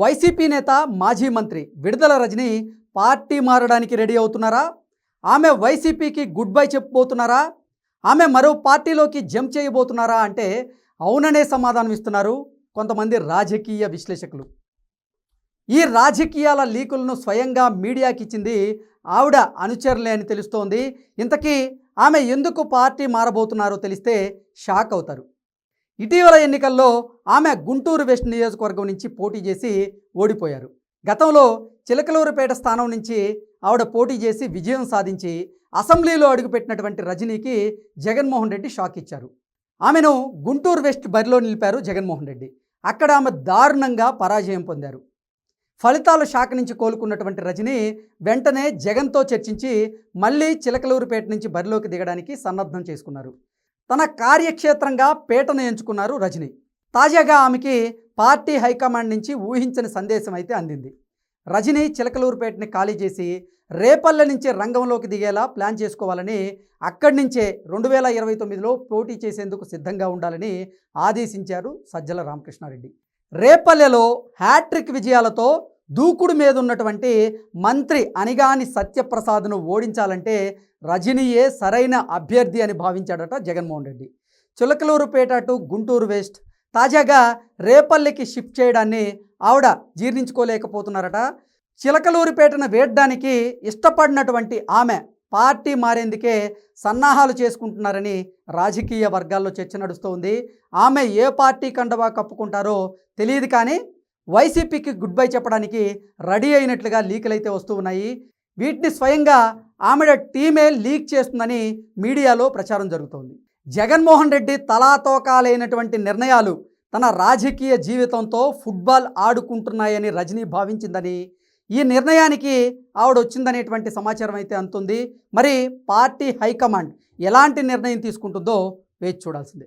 YCP నేత మాజీ మంత్రి విడుదల రజని పార్టీ మారడానికి రెడీ అవుతున్నారా? ఆమె వైసీపీకి గుడ్ బై చెప్పబోతున్నారా? ఆమె మరో పార్టీలోకి జంప్ చేయబోతున్నారా అంటే అవుననే సమాధానం ఇస్తున్నారు కొంతమంది రాజకీయ విశ్లేషకులు. ఈ రాజకీయాల లీకులను స్వయంగా మీడియాకి ఇచ్చింది ఆవిడ అనుచరులే అని తెలుస్తోంది. ఇంతకీ ఆమె ఎందుకు పార్టీ మారబోతున్నారో తెలిస్తే షాక్ అవుతారు. ఇటీవల ఎన్నికల్లో ఆమె గుంటూరు వెస్ట్ నియోజకవర్గం నుంచి పోటీ చేసి ఓడిపోయారు. గతంలో చిలకలూరుపేట స్థానం నుంచి ఆవిడ పోటీ చేసి విజయం సాధించి అసెంబ్లీలో అడుగుపెట్టినటువంటి రజనీకి జగన్మోహన్ రెడ్డి షాక్ ఇచ్చారు. ఆమెను గుంటూరు వెస్ట్ బరిలో నిలిపారు జగన్మోహన్ రెడ్డి. అక్కడ ఆమె దారుణంగా పరాజయం పొందారు. ఫలితాల షాక్ నుంచి కోలుకున్నటువంటి రజని వెంటనే జగన్తో చర్చించి మళ్ళీ చిలకలూరుపేట నుంచి బరిలోకి దిగడానికి సన్నద్ధం చేసుకున్నారు. తన కార్యక్షేత్రంగా పేటను ఎంచుకున్నారు రజని. తాజాగా ఆమెకి పార్టీ హైకమాండ్ నుంచి ఊహించని సందేశం అయితే అందింది. రజని చిలకలూరుపేటని ఖాళీ చేసి రేపల్లె నుంచి రంగంలోకి దిగేలా ప్లాన్ చేసుకోవాలని అక్కడి నుంచే రెండు వేల ఇరవై తొమ్మిదిలో పోటీ చేసేందుకు సిద్ధంగా ఉండాలని ఆదేశించారు సజ్జల రామకృష్ణారెడ్డి. రేపల్లెలో హ్యాట్రిక్ విజయాలతో దూకుడు మీద ఉన్నటువంటి మంత్రి అనిగాని సత్యప్రసాద్ను ఓడించాలంటే రజనీయే సరైన అభ్యర్థి అని భావించాడట Jaganmohan Reddy. Chilakaluripet to Guntur west. తాజాగా రేపల్లికి షిఫ్ట్ చేయడాన్ని ఆవిడ జీర్ణించుకోలేకపోతున్నారట. చిలకలూరుపేటను వేయడానికి ఇష్టపడినటువంటి ఆమె పార్టీ మారేందుకే సన్నాహాలు చేసుకుంటున్నారని రాజకీయ వర్గాల్లో చర్చ నడుస్తోంది. ఆమె ఏ పార్టీ కండవా కప్పుకుంటారో తెలియదు కానీ వైసీపీకి గుడ్ బై చెప్పడానికి రెడీ అయినట్లుగా లీకులు అయితే వస్తూ ఉన్నాయి. వీటిని స్వయంగా ఆమెడ టీమే లీక్ చేస్తుందని మీడియాలో ప్రచారం జరుగుతోంది. జగన్మోహన్ రెడ్డి తలాతోకాలైనటువంటి నిర్ణయాలు తన రాజకీయ జీవితంతో ఫుట్బాల్ ఆడుకుంటున్నాయని రజనీ భావించిందని ఈ నిర్ణయానికి ఆవిడ వచ్చిందనేటువంటి సమాచారం అయితే అంతుంది మరి పార్టీ హైకమాండ్ ఎలాంటి నిర్ణయం తీసుకుంటుందో వేచి చూడాల్సిందే.